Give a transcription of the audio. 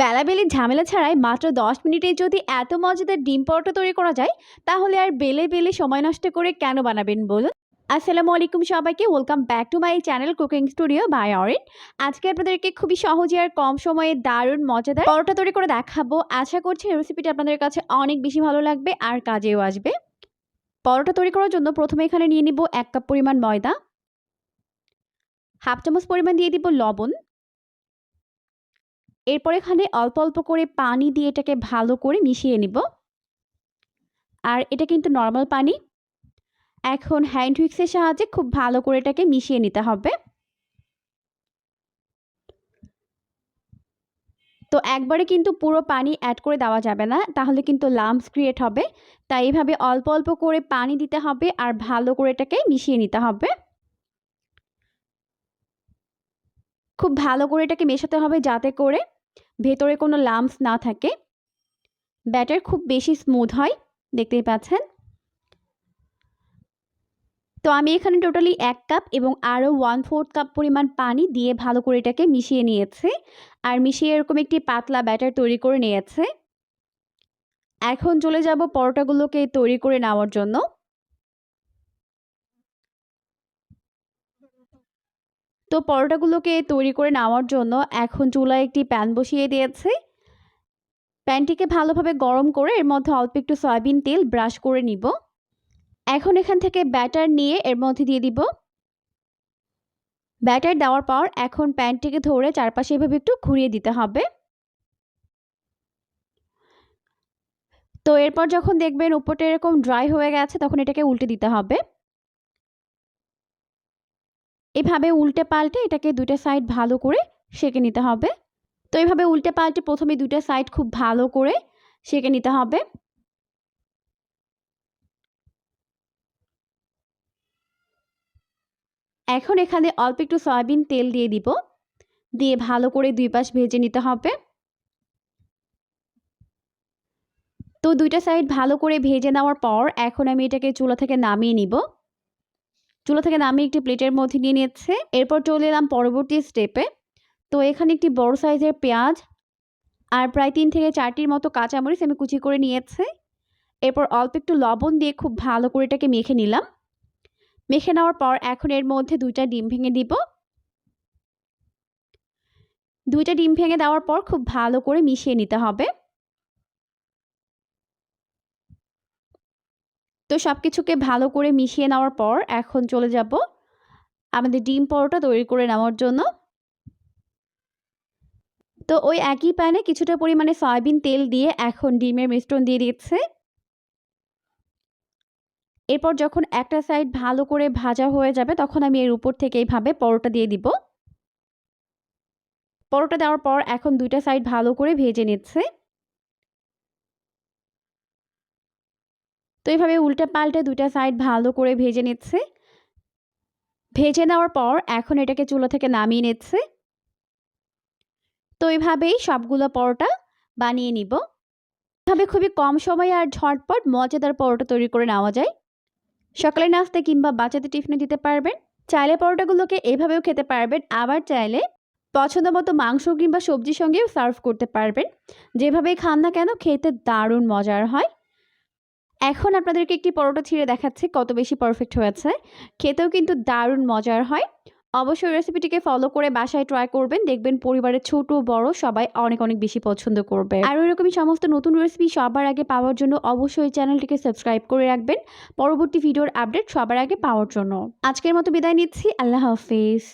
বেলাবেলি ঝামেলা ছাড়াই মাত্র দশ মিনিটে যদি এত মজাদার ডিম পরোটা তৈরি করা যায়, তাহলে আর বেলে বেলে সময় নষ্ট করে কেন বানাবেন বলুন? আসসালামু আলাইকুম সবাইকে welcome back to my channel cooking studio by Orin আজকে আপনাদেরকে খুবই সহজে আর কম সময়ে দারুণ মজাদার পরোটা তৈরি করে দেখাবো। আশা করছি রেসিপিটা আপনাদের কাছে অনেক বেশি ভালো লাগবে আর কাজেও আসবে। পরোটা তৈরি করার জন্য প্রথমে এখানে নিয়ে নিব এক কাপ পরিমাণ ময়দা। হাফ চামচ পরিমাণ দিয়ে দিব লবণ। এরপর এখানে অল্প অল্প করে পানি দিয়ে এটাকে ভালো করে মিশিয়ে নিব। আর এটা কিন্তু নর্মাল পানি। এখন হ্যান্ড হুইক্সের সাহায্যে খুব ভালো করে এটাকে মিশিয়ে নিতে হবে। তো একবারে কিন্তু পুরো পানি অ্যাড করে দেওয়া যাবে না, তাহলে কিন্তু লাম্পস ক্রিয়েট হবে। তাই এইভাবে অল্প অল্প করে পানি দিতে হবে আর ভালো করে এটাকে মিশিয়ে নিতে হবে। খুব ভালো করে এটাকে মেশাতে হবে যাতে করে ভেতরে কোনো লাম্পস না থাকে। ব্যাটার খুব বেশি স্মুথ হয়, দেখতেই পাচ্ছেন। তো আমি এখানে টোটালি এক কাপ এবং আরও ওয়ান ফোর্থ কাপ পরিমাণ পানি দিয়ে ভালো করে এটাকে মিশিয়ে নিয়েছে। আর মিশিয়ে এরকম একটি পাতলা ব্যাটার তৈরি করে নিয়েছে। এখন চলে যাব পরোটাগুলোকে তৈরি করে নেওয়ার জন্য। তো পরোটাগুলোকে তৈরি করে নেওয়ার জন্য এখন চুলায় একটি প্যান বসিয়ে দিয়েছি। প্যানটিকে ভালোভাবে গরম করে এর মধ্যে অল্প একটু সয়াবিন তেল ব্রাশ করে নিব। এখন এখান থেকে ব্যাটার নিয়ে এর মধ্যে দিয়ে দিব। ব্যাটার দেওয়ার পর এখন প্যানটিকে ধরে চারপাশে এভাবে একটু ঘুরিয়ে দিতে হবে। তো এরপর যখন দেখবেন উপরটা এরকম ড্রাই হয়ে গেছে তখন এটাকে উল্টে দিতে হবে। এভাবে উল্টে পাল্টে এটাকে দুটো সাইড ভালো করে সেঁকে নিতে হবে। তো এইভাবে উল্টে পাল্টে প্রথমে দুটো সাইড খুব ভালো করে সেঁকে নিতে হবে। এখন এখানে অল্প একটু সয়াবিন তেল দিয়ে দিব। দিয়ে ভালো করে দুই পাশ ভেজে নিতে হবে। তো দুইটা সাইড ভালো করে ভেজে নেওয়ার পর এখন আমি এটাকে চুলা থেকে নামিয়ে নিব। চুলা থেকে নামিয়ে একটি প্লেটের মধ্যে নিয়ে নিচ্ছে এরপর চলে এলাম পরবর্তী স্টেপে তো এখানে একটি বড় সাইজের পেঁয়াজ আর প্রায় তিন থেকে চারটির মতো কাঁচামরিচ আমি কুচি করে নিয়েছে। এরপর অল্প একটু লবণ দিয়ে খুব ভালো করে এটাকে মেখে নিলাম। মেখে নেওয়ার পর এখন এর মধ্যে দুইটা ডিম ভেঙে দিব। দুইটা ডিম ভেঙে দেওয়ার পর খুব ভালো করে মিশিয়ে নিতে হবে। তো সব কিছুকে ভালো করে মিশিয়ে নেওয়ার পর এখন চলে যাব আমাদের ডিম পরোটা তৈরি করে নেওয়ার জন্য। তো ওই একই প্যানে কিছুটা পরিমাণে সয়াবিন তেল দিয়ে এখন ডিমের মিশ্রণ দিয়ে দিচ্ছে এরপর যখন একটা সাইড ভালো করে ভাজা হয়ে যাবে তখন আমি এর উপর থেকে এইভাবে পরোটা দিয়ে দিব। পরোটা দেওয়ার পর এখন দুইটা সাইড ভালো করে ভেজে নিচ্ছে। তো এইভাবে উল্টে পাল্টে দুইটা সাইড ভালো করে ভেজে নিচ্ছে। ভেজে নেওয়ার পর এখন এটাকে চুলো থেকে নামিয়ে নিচ্ছে। তো এইভাবেই সবগুলো পরোটা বানিয়ে নিব। এভাবে খুবই কম সময়ে আর ঝটপট মজাদার পরোটা তৈরি করে নেওয়া যায়। সকালে নাস্তা কিংবা বাচ্চাদের টিফিনে দিতে পারবেন। চাইলে পরোটাগুলোকে এভাবেও খেতে পারবেন। আবার চাইলে পছন্দ মতো মাংস কিংবা সবজির সঙ্গেও সার্ভ করতে পারবেন। যেভাবেই খান না কেন খেতে দারুণ মজার হয়। এখন আপনাদেরকে একটি পরোটা ছিঁড়ে দেখাচ্ছে, কত বেশি পারফেক্ট হয়েছে। খেতেও কিন্তু দারুণ মজার হয়। অবশ্যই রেসিপিটিকে ফলো করে বাসায় ট্রাই করবেন। দেখবেন পরিবারের ছোট, বড় সবাই অনেক অনেক বেশি পছন্দ করবে। আর এরকমই সমস্ত নতুন রেসিপি সবার আগে পাওয়ার জন্য অবশ্যই চ্যানেলটিকে সাবস্ক্রাইব করে রাখবেন। পরবর্তী ভিডিওর আপডেট সবার আগে পাওয়ার জন্য। আজকের মতো বিদায় নিচ্ছি। আল্লাহ হাফিজ।